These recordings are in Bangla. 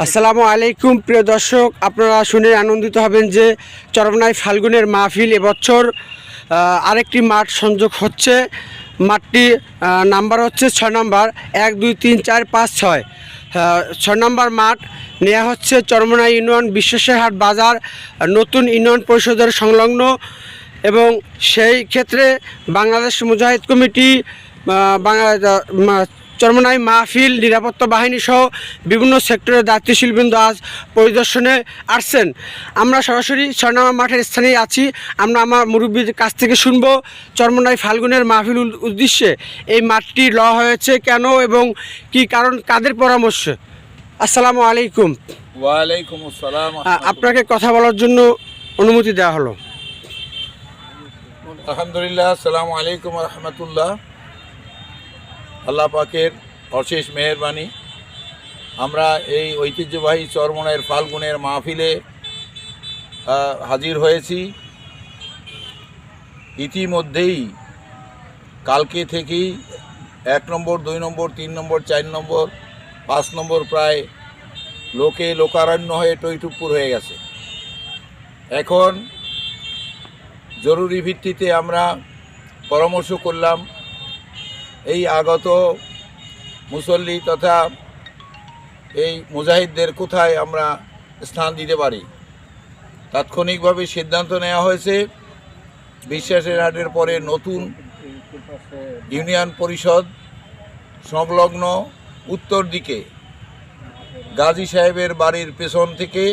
আসসালামু আলাইকুম, প্রিয় দর্শক। আপনারা শুনে আনন্দিত হবেন যে চরমনাই ফাল্গুনের মাহফিল এবছর আরেকটি মাঠ সংযোগ হচ্ছে। মাঠটি নাম্বার হচ্ছে ছয় নম্বর, এক, দুই, তিন, চার, পাঁচ, ছয়। ছয় নম্বর মাঠ নেওয়া হচ্ছে চরমনাই ইউনিয়ন বিশ্বেশ্বরহাট বাজার, নতুন ইউনিয়ন পরিষদের সংলগ্ন এবং সেই ক্ষেত্রে বাংলাদেশ মুজাহিদ কমিটি চরমনাই মাহফিল নিরাপত্তা বাহিনী সহ বিভিন্ন সেক্টরের দায়িত্বশীলবৃন্দ আজ পরিদর্শনে আসছেন। আমরা সরাসরি ছয়নামা মাঠের স্থানে আছি। আমরা আমার মুরব্বীর কাছ থেকে শুনব চরমনাই ফাল্গুনের মাহফিল উদ্দেশ্যে এই মাঠটি ল হয়েছে কেন এবং কি কারণ কাদের পরামর্শ? আসসালামু আলাইকুম। ওয়ালাইকুম আসসালাম। আপনাকে কথা বলার জন্য অনুমতি দেওয়া হলো। আলহামদুলিল্লাহ আসসালামু আলাইকুম রহমতুল্লাহ। আল্লাহ পাকের অশেষ মেহরবানি। আমরা এই ঐতিহ্যবাহী চরমনের ফাল্গুনের মাহফিলে হাজির হয়েছি। ইতিমধ্যেই কালকে থেকেই এক নম্বর, দুই নম্বর, তিন নম্বর, চার নম্বর, পাঁচ নম্বর প্রায় লোকে লোকারণ্য হয়ে টইটুপুর হয়ে গেছে। এখন জরুরি ভিত্তিতে আমরা পরামর্শ করলাম এই আগত মুসল্লি তথা এই মুজাহিদদের কোথায় আমরা স্থান দিতে পারি? তাৎক্ষণিকভাবে সিদ্ধান্ত নেওয়া হয়েছে, বিশ্বাসের হাটের পরে নতুন ইউনিয়ন পরিষদ সংলগ্ন উত্তর দিকে গাজী সাহেবের বাড়ির পেছন থেকে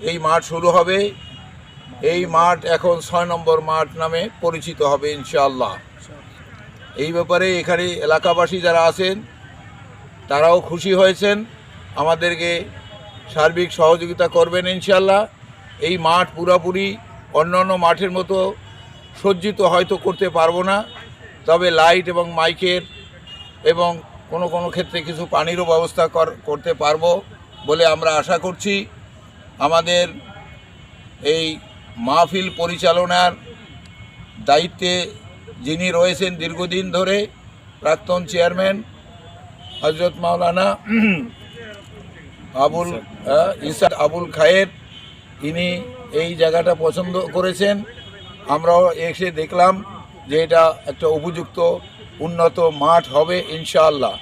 এই মাঠ শুরু হবে। এই মাঠ এখন ছয় নম্বর মাঠ নামে পরিচিত হবে ইনশাআল্লাহ। এই ব্যাপারে এখানে এলাকাবাসী যারা আছেন, তারাও খুশি হয়েছেন। আমাদেরকে সার্বিক সহযোগিতা করবেন ইনশাল্লাহ এই মাঠ পুরাপুরি অন্যান্য মাঠের মতো সজ্জিত হয়তো করতে পারব না। তবে লাইট এবং মাইকের এবং কোনো কোনো ক্ষেত্রে কিছু পানিরও ব্যবস্থা কর- করতে পারব বলে আমরা আশা করছি। আমাদের এই মাহফিল পরিচালনার দায়িত্বে যিনি রয়েছেন দীর্ঘদিন ধরে প্রাক্তন চেয়ারম্যান হজরত মাওলানা আবুল আহ, ইসা আবুল খায়ের ইনি এই জায়গাটা পছন্দ করেছেন। আমরাও এসে দেখলাম যে এটা একটা উপযুক্ত উন্নত মাঠ হবে ইনশাআল্লাহ।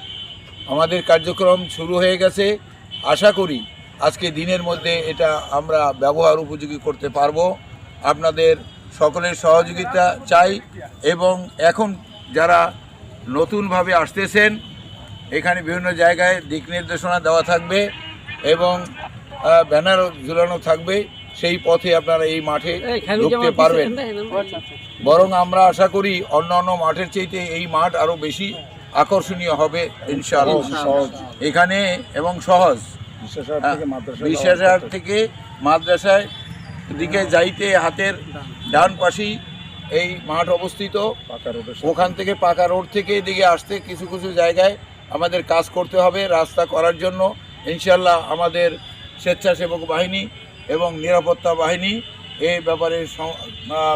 আমাদের কার্যক্রম শুরু হয়ে গেছে। আশা করি আজকে দিনের মধ্যে এটা আমরা ব্যবহার উপযোগী করতে পারব। আপনাদের সকলের সহযোগিতা চাই এবং এখন যারা নতুনভাবে আসতেছেন এখানে বিভিন্ন জায়গায় দিক নির্দেশনা দেওয়া থাকবে এবং ব্যানার ঝুলানো থাকবে সেই পথে আপনারা এই মাঠে ঢুকতে পারবেন। বরং আমরা আশা করি অন্য অন্য মাঠের চাইতে এই মাঠ আরও বেশি আকর্ষণীয় হবে ইনশাআল্লাহ। এখানে এবং সহজ। বিশ্বাসহাট থেকে মাদ্রাসায় দিকে যাইতে হাতের ডান পাশেই এই মাঠ অবস্থিত। ওখান থেকে পাকা রোড থেকে এদিকে আসতে কিছু কিছু জায়গায় আমাদের কাজ করতে হবে রাস্তা করার জন্য। ইনশাল্লাহ আমাদের স্বেচ্ছাসেবক বাহিনী এবং নিরাপত্তা বাহিনী এই ব্যাপারে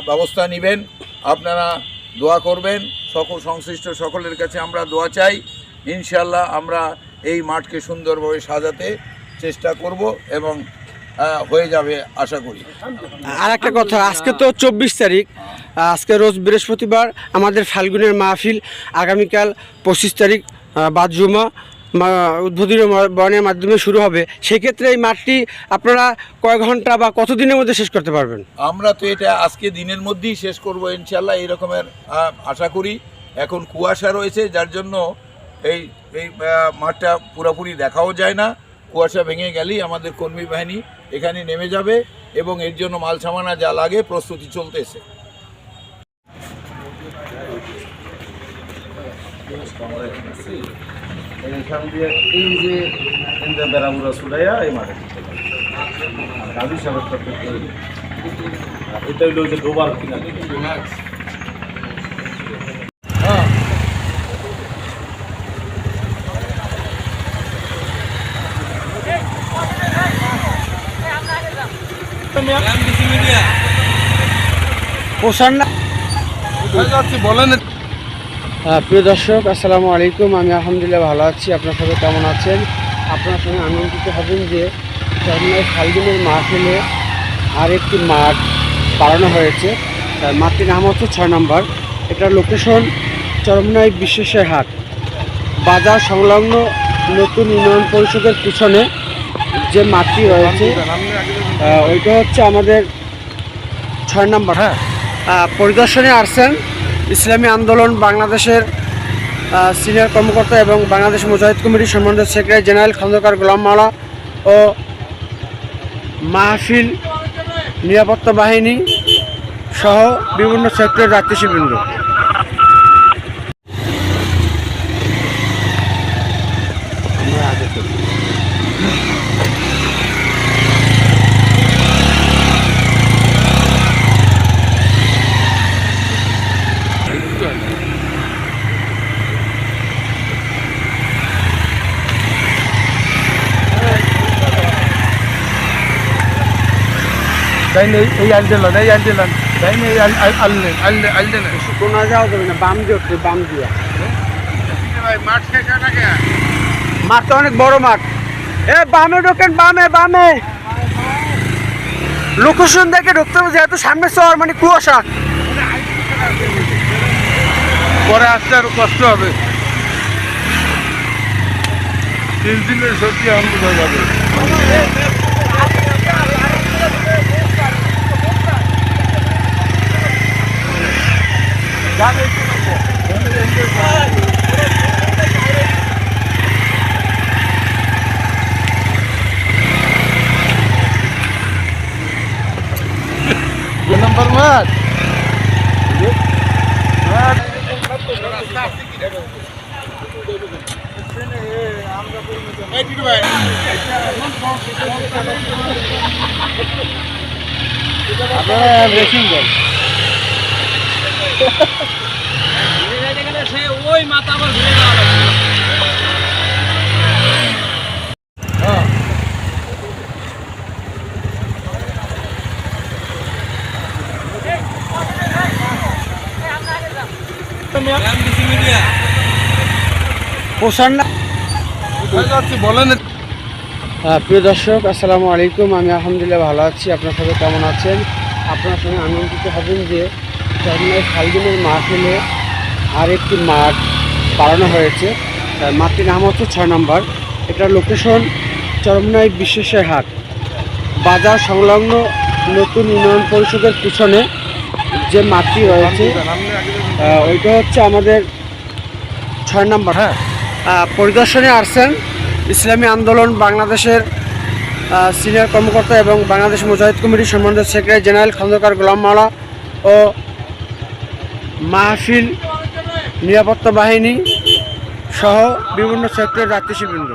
ব্যবস্থা নেবেন। আপনারা দোয়া করবেন। সকল সংশ্লিষ্ট সকলের কাছে আমরা দোয়া চাই। ইনশাল্লাহ আমরা এই মাঠকে সুন্দরভাবে সাজাতে চেষ্টা করব এবং হয়ে যাবে আশা করি। আর একটা কথা আজকে তো চব্বিশ তারিখ আজকে রোজ বৃহস্পতিবার আমাদের ফাল্গুনের মাহফিল আগামীকাল পঁচিশ তারিখ বাদ জুমা উদ্বোধনী বয়ানের মাধ্যমে শুরু হবে। সেক্ষেত্রে এই মাঠটি আপনারা কয় ঘণ্টা বা কতদিনের মধ্যে শেষ করতে পারবেন? আমরা তো এটা আজকে দিনের মধ্যেই শেষ করব ইনশাল্লাহ এই রকমের আশা করি। এখন কুয়াশা রয়েছে যার জন্য এই এই মাঠটা পুরোপুরি দেখাও যায় না। কুয়াশা ভেঙে গেলেই আমাদের কর্মী বাহিনী এখানে নেমে যাবে এবং এর জন্য মাল সামানা যা লাগে প্রস্তুতি চলতেছে দিয়ে এই যে এই মাঠে গাজী সাহেবের এটা হইল যে ডোবার কিনারে পোষণ না। প্রিয় দর্শক আসসালামু আলাইকুম। আমি আলহামদুলিল্লাহ ভালো আছি। আপনার সবাই কেমন আছেন? আপনার সঙ্গে আনন্দিত হবেন যে চরমনাই ফাল্গুনের মাহফিলে আরেকটি মাঠ বাড়ানো হয়েছে। তার মাঠটির নাম হচ্ছে ছয় নম্বর। এটার লোকেশন চরমনাই বিশ্বেশ্বর হাট। বাজার সংলগ্ন নতুন ইউনিয়ন পরিষদের পিছনে যে মাঠটি রয়েছে ওইটা হচ্ছে আমাদের ছয় নম্বর। হ্যাঁ। পরিদর্শনে আসছেন ইসলামী আন্দোলন বাংলাদেশের সিনিয়র কর্মকর্তা এবং বাংলাদেশ মুজাহিদ কমিটির সম্বন্ধে সেক্রেটারি জেনারেল খন্দকার গোলাম মাওলা ও মাহফিল নিরাপত্তা বাহিনী সহ বিভিন্ন সেক্টরের যাত্রীবৃন্দ এই এই এই আললেন আললে আললেন কোনা যাওয়া যাবে না বাম বাম দিয়ে মাঠ শেষ হয় না মাঠটা অনেক বড় মাঠ। এ বামে ঢোকেন বামে বামে। লোকেশন দেখে ঢুকতে হবে যেহেতু সামনে শহর মানে কুয়াশা। পরে আসতে আরও কষ্ট হবে। তিন দিনের সত্যি আমি বোঝা যাবে। নম্বর মাঠ আপনারা রেসিং করেন আহ, প্রিয় দর্শক আসসালামু আলাইকুম। আমি আলহামদুলিল্লাহ ভালো আছি। আপনার সবাই কেমন আছেন? আপনার সঙ্গে আনন্দিত হবেন যে চরমনাই ফাল্গুনের মাহফিলে আরেকটি মাঠ বাড়ানো হয়েছে। তার মাঠটির নাম হচ্ছে ছয় নম্বর। এটার লোকেশন চরমনাই বিশ্বেশ্বর হাট। বাজার সংলগ্ন নতুন উন্নয়ন পরিষদের পিছনে যে মাঠটি রয়েছে ওইটা হচ্ছে আমাদের ছয় নম্বর। হ্যাঁ পরিদর্শনে আসছেন ইসলামী আন্দোলন বাংলাদেশের সিনিয়র কর্মকর্তা এবং বাংলাদেশ মুজাহিদ কমিটির সম্বন্ধে সেক্রেটারি জেনারেল খন্দকার গোলাম মাওলা ও মাহফিল নিরাপত্তা বাহিনী সহ বিভিন্ন সেক্টরের যাত্রীবৃন্দ